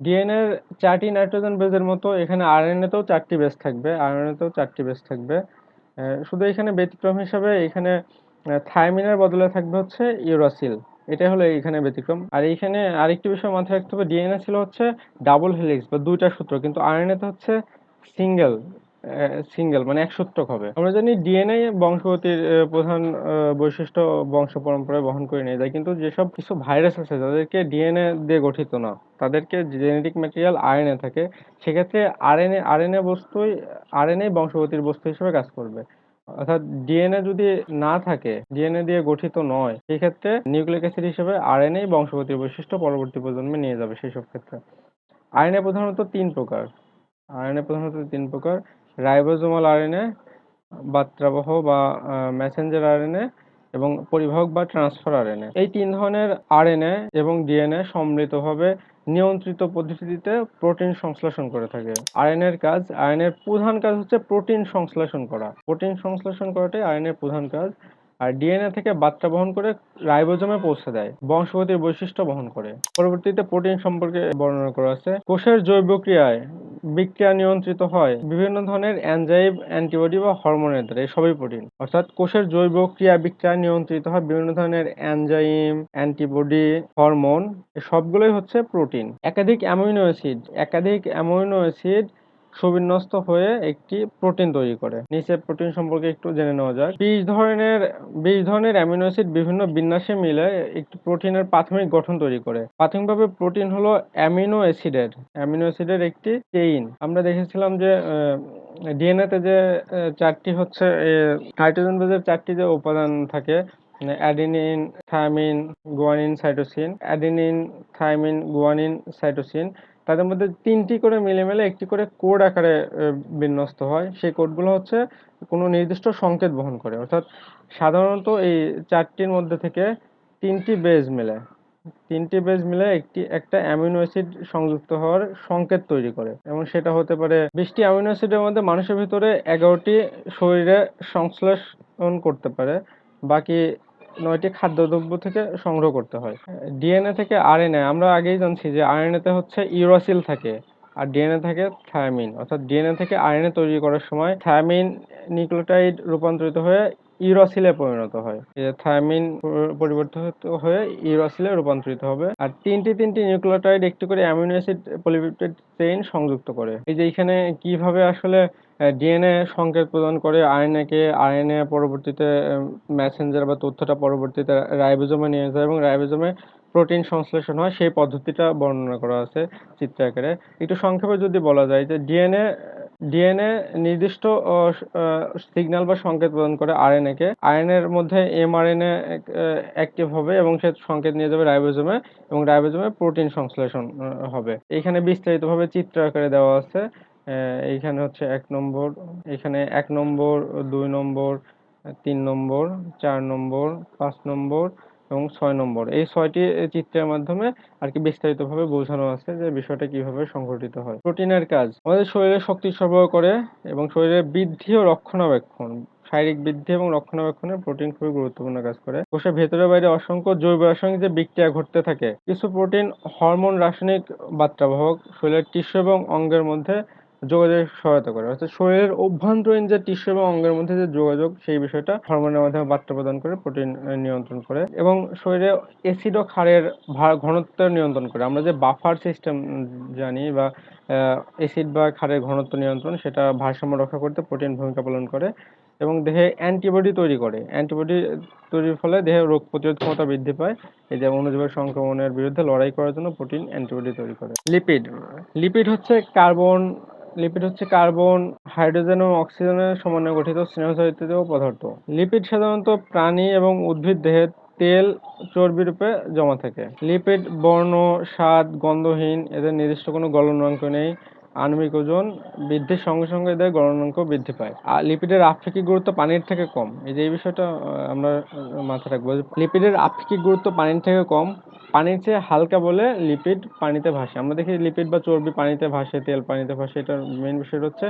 DNA এর চারটি nitrogen বেজের মতো এখানে আরএনএ তেও চারটি বেস থাকবে আরএনএ তেও চারটি বেস থাকবে। শুধু এখানে ব্যতিক্রম হিসাবে এখানে থাইমিনের বদলে থাকবে হচ্ছে ইউরাসিল। এটা হলো এখানে ব্যতিক্রম। আর এইখানে আরেকটি বিষয় মাথায় রাখতে হবে ডিএনএ ছিল হচ্ছে ডাবল হেলিক্স বা দুইটা সূত্র, কিন্তু আরএনএ তে হচ্ছে সিঙ্গেল সিঙ্গেল মানে এক সূত্রক হবে আমরা জানি ডিএনএ বংশগতির প্রধান বৈশিষ্ট্য বংশ পরম্পরায় বহন করে নিয়ে যায় কিন্তু যেসব কিছু ভাইরাস আছে যাদেরকে ডিএনএ দিয়ে গঠিত না তাদেরকে জেনেটিক ম্যাটেরিয়াল আরএনএ থাকে সেক্ষেত্রে আরএনএ আরএনএ বস্তুই আরএনএ বংশগতির বস্তু হিসেবে কাজ করবে অর্থাৎ ডিএনএ যদি না থাকে ডিএনএ দিয়ে গঠিত নয় সেই ক্ষেত্রে নিউক্লিক অ্যাসিড হিসেবে আরএনএ বংশগতির বৈশিষ্ট্য পরবর্তী প্রজন্মে নিয়ে যাবে সেই সব ক্ষেত্রে আরএনএ প্রধানত তিন প্রকার আরএনএ প্রধানত তিন প্রকার রাইবোজোমাল আরএনএ বার্তাবহ বা মেসেঞ্জার আরএনএ এবং পরিবাহক বা ট্রান্সফার আরএনএ। এই তিন ধরনের আরএনএ এবং ডিএনএ সম্মিলিতভাবে নিয়ন্ত্রিত পদ্ধতিতে প্রোটিন সংশ্লেষণ করে থাকে। আরএনএ এর কাজ আরএনএ এর প্রধান কাজ হচ্ছে প্রোটিন সংশ্লেষণ করা। প্রোটিন সংশ্লেষণ করাটাই আরএনএ এর প্রধান কাজ। আর ডিএনএ থেকে বার্তা বহন করে রাইবোজোমে পৌঁছে দেয়, বংশগতির বৈশিষ্ট্য বহন করে। পরবর্তীতে প্রোটিন সম্পর্কে বর্ণনা করা আছে। কোষের জৈব ক্রিয়ায় বিক্রিয়া নিয়ন্ত্রিত হয়। বিভিন্ন ধরনের এনজাইম, অ্যান্টিবডি বা হরমোনের দ্বারা, এই সবই প্রোটিন। অর্থাৎ কোষের জৈব ক্রিয়া বিক্রিয়া নিয়ন্ত্রিত হয় বিভিন্ন ধরনের এনজাইম, অ্যান্টিবডি, হরমোন সবগুলোই হচ্ছে প্রোটিন। একাধিক অ্যামিনো অ্যাসিড, একাধিক অ্যামিনো অ্যাসিড সুবিন্যস্ত হয়ে একটি প্রোটিন তৈরি করে। নিচে প্রোটিন সম্পর্কে একটু জেনে নেওয়া যাক। বিশ ধরনের বিশ ধরনের অ্যামিনো অ্যাসিড বিভিন্ন বিন্যাসে মিলে একটি প্রোটিনের প্রাথমিক গঠন তৈরি করে। প্রাথমিকভাবে প্রোটিন হলো অ্যামিনো অ্যাসিডের অ্যামিনো অ্যাসিডের একটি চেইন। আমরা দেখেছিলাম যে ডিএনএ তে যে চারটি হচ্ছে হাইড্রোজেন বেজের চারটি যে উপাদান থাকে, adenine thymine guanine, cytosine. Adenine thymine guanine, cytosine. তাদের মধ্যে তিনটি করে মিলে মিলে একটি করে কোড আকারে বিন্যস্ত হয়। সেই কোডগুলো হচ্ছে কোনো নির্দিষ্ট সংকেত বহন করে। অর্থাৎ সাধারণত এই চারটির মধ্যে থেকে তিনটি বেজ মিলে। তিনটি বেজ মিলে একটি, একটা অ্যামিনো অ্যাসিড সংযুক্ত হওয়ার সংকেত তৈরি করে। এবং সেটা হতে পারে বিশটি অ্যামিনো অ্যাসিডের মধ্যে মানুষের ভিতরে এগারোটি শরীরে সংশ্লেষণ করতে পারে। বাকি নয়টি খাদ্যদ্রব্য থেকে সংগ্রহ করতে হয়। ডিএনএ থেকে আরএনএ, আমরা আগেই জানছি যে আরএনএ তে হচ্ছে ইউরাসিল থাকে আর ডিএনএ থাকে থায়ামিন। অর্থাৎ ডিএনএ থেকে আরএনএ তৈরি করার সময় থায়ামিন নিউক্লিওটাইড রূপান্তরিত হয়ে ইউরাসিলে পরিণত হয়। থায়ামিন পরিবর্তিত হয়ে ইউরাসিলে রূপান্তরিত হবে আর তিনটি তিনটি নিউক্লিওটাইড একটি করে অ্যামিনো অ্যাসিড পলিপেপটাইড চেইন সংযুক্ত করে। এই যে এখানে কীভাবে আসলে ডিএনএ সংকেত প্রদান করে আরএনএ কে আরএনএ পরবর্তীতে মেসেঞ্জার বা তথ্যটা পরবর্তীতে রাইবোজোমে নিয়ে যায় এবং রাইবোজোমে প্রোটিন সংশ্লেষণ হয়, সেই পদ্ধতিটা বর্ণনা করা আছে চিত্র আকারে। একটু সংক্ষেপে যদি বলা যায় যে ডিএনএ ডিএনএ নির্দিষ্ট সিগন্যাল বা সংকেত প্রদান করে আরএনএ কে আরএনএ এর মধ্যে এমআরএনএ অ্যাক্টিভ হবে এবং সে সংকেত নিয়ে যাবে রাইবোজোমে এবং রাইবোজোমে প্রোটিন সংশ্লেষণ হবে। এখানে বিস্তারিতভাবে চিত্র আকারে দেওয়া আছে। এইখানে হচ্ছে এক নম্বর, এখানে এক নম্বর, দুই নম্বর, তিন নম্বর, চার নম্বর, পাঁচ নম্বর এবং ছয় নম্বর। এই ছয়টি চিত্রের মাধ্যমে আর কি বিস্তারিতভাবে বোঝানো আছে যে বিষয়টা কীভাবে সংঘটিত হয়। প্রোটিনের কাজ। আমাদের শরীরে শক্তি সরবরাহ করে এবং শরীরের বৃদ্ধি ও রক্ষণাবেক্ষণ, শারীরিক বৃদ্ধি এবং রক্ষণাবেক্ষণে প্রোটিন খুবই গুরুত্বপূর্ণ কাজ করে। কোষের ভেতরে বাইরে অসংখ্য জৈব রাসায়নিক যে বিক্রিয়া ঘটতে থাকে, কিছু প্রোটিন হরমোন রাসায়নিক বার্তাবাহক শরীরের টিস্যু এবং অঙ্গের মধ্যে যোগাযোগ সহায়তা করে। অর্থাৎ শরীরের অভ্যন্তরীণ যে টিস্যু এবং অঙ্গের মধ্যে যে যোগাযোগ, সেই বিষয়টা হরমোনের মাধ্যমে বার্তা প্রদান করে প্রোটিন নিয়ন্ত্রণ করে এবং শরীরে অ্যাসিড ও ক্ষারের ভার- ঘনত্ব নিয়ন্ত্রণ করে। আমরা যে বাফার সিস্টেম জানি বা অ্যাসিড বা ক্ষারের ঘনত্ব নিয়ন্ত্রণ, সেটা ভারসাম্য রক্ষা করতে প্রোটিন ভূমিকা পালন করে এবং দেহে অ্যান্টিবডি তৈরি করে। অ্যান্টিবডি তৈরির ফলে দেহে রোগ প্রতিরোধ ক্ষমতা বৃদ্ধি পায়। এই যে অণুজীবের সংক্রমণের বিরুদ্ধে লড়াই করার জন্য প্রোটিন অ্যান্টিবডি তৈরি করে। লিপিড লিপিড হচ্ছে কার্বন লিপিড হচ্ছে কার্বন, হাইড্রোজেন এবং অক্সিজেনের সমন্বয়ে গঠিত স্নেহজাতীয় পদার্থ। লিপিড সাধারণত প্রাণী এবং উদ্ভিদ দেহে তেল, চর্বি রূপে জমা থাকে। লিপিড, বর্ণ, স্বাদ, গন্ধহীন, এদের নির্দিষ্ট কোনো গলনাঙ্ক নেই। আণবিক ওজন বৃদ্ধির সঙ্গে সঙ্গে এদের গলনাঙ্ক বৃদ্ধি পায়। আর লিপিডের আপেক্ষিক গুরুত্ব পানির থেকে কম। এই যে এই বিষয়টা আমরা মাথায় রাখব লিপিডের আপেক্ষিক গুরুত্ব পানির থেকে কম। পানির চেয়ে হালকা বলে লিপিড পানিতে ভাসে। আমরা দেখি লিপিড বা চর্বি পানিতে ভাসে, তেল পানিতে ভাসে। এটার মেইন বিষয় হচ্ছে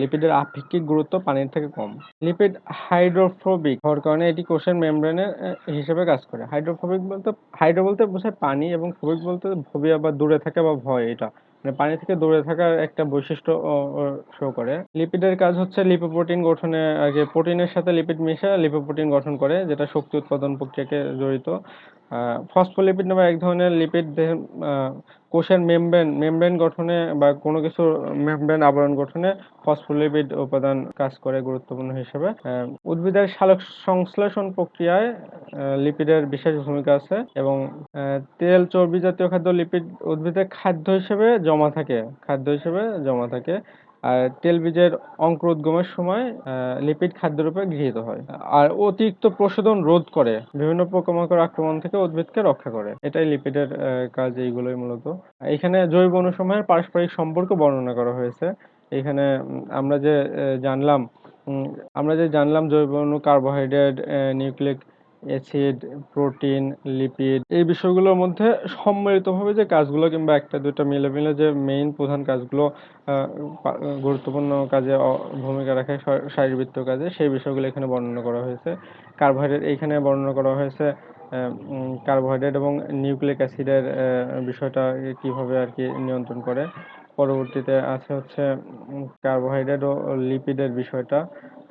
লিপিডের আপেক্ষিক গুরুত্ব পানির থেকে কম। লিপিড হাইড্রোফোবিক হওয়ার কারণে এটি কোষের মেমব্রেনের হিসেবে কাজ করে। হাইড্রোফোবিক বলতে, হাইড্রো বলতে বোঝায় পানি এবং ফোবিক বলতে ফোবিয়া বা দূরে থাকা বা ভয়, এটা। মানে পানি থেকে দূরে থাকার একটা বৈশিষ্ট্য শো করে। লিপিডের কাজ হচ্ছে লিপোপ্রোটিন গঠনে আগে প্রোটিনের সাথে লিপিড মিশে লিপোপ্রোটিন গঠন করে, যেটা শক্তি উৎপাদন প্রক্রিয়াকে জড়িত। ফসফোলিপিড নামে এক ধরনের লিপিড কোষের মেমব্রেন মেমব্রেন গঠনে বা কোনো কিছু মেমব্রেন আবরণ গঠনে ফসফোলিপিড উপাদান কাজ করে গুরুত্বপূর্ণ হিসেবে। উদ্ভিদের সালোক সংশ্লেষণ প্রক্রিয়ায় লিপিডের বিশেষ ভূমিকা আছে এবং তেল, চর্বি জাতীয় খাদ্য লিপিড উদ্ভিদের খাদ্য হিসেবে জমা থাকে, খাদ্য হিসেবে জমা থাকে। আর তেল বীজের অঙ্কুরোদ্গমের সময় আহ, লিপিড খাদ্যরূপে গৃহীত হয়। আর অতিরিক্ত প্রশোধন রোধ করে বিভিন্ন পোকামাকড় আক্রমণ থেকে উদ্ভিদকে রক্ষা করে। এটাই লিপিডের কাজ এইগুলোই মূলত। এখানে জৈব অণুসমূহের পারস্পরিক সম্পর্ক বর্ণনা করা হয়েছে। এখানে আমরা যে জানলাম আমরা যে জানলাম জৈব অণু carbohydrate nucleic acid, protein, lipid এই বিষয়গুলোর মধ্যে সম্মিলিতভাবে যে কাজগুলো কিংবা একটা দুটো মিলে মিলে যে মেইন প্রধান কাজগুলো গুরুত্বপূর্ণ কাজে ভূমিকা রাখে শা- শারীরবৃত্তীয় কাজে সেই বিষয়গুলো এখানে বর্ণনা করা হয়েছে। কার্বোহাইড্রেট এইখানে বর্ণনা করা হয়েছে কার্বোহাইড্রেট এবং নিউক্লিক অ্যাসিডের বিষয়টা কীভাবে আর কি নিয়ন্ত্রণ করে। পরবর্তীতে আছে হচ্ছে কার্বোহাইড্রেট ও লিপিডের বিষয়টা।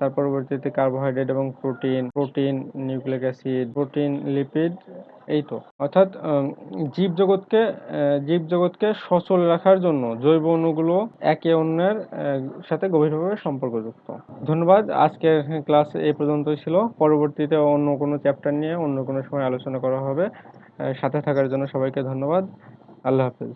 তার পরবর্তীতে কার্বোহাইড্রেট এবং protein protein nucleic acid protein lipid এই তো। অর্থাৎ উম, জীবজগৎকে আহ, জীবজগৎকে সচল রাখার জন্য জৈব অণুগুলো একে অন্যের সাথে গভীরভাবে সম্পর্কযুক্ত। ধন্যবাদ। আজকের ক্লাস এই পর্যন্তই ছিল। পরবর্তীতে অন্য কোনো চ্যাপ্টার নিয়ে অন্য কোনো সময় আলোচনা করা হবে। সাথে থাকার জন্য সবাইকে ধন্যবাদ। আল্লাহ হাফেজ।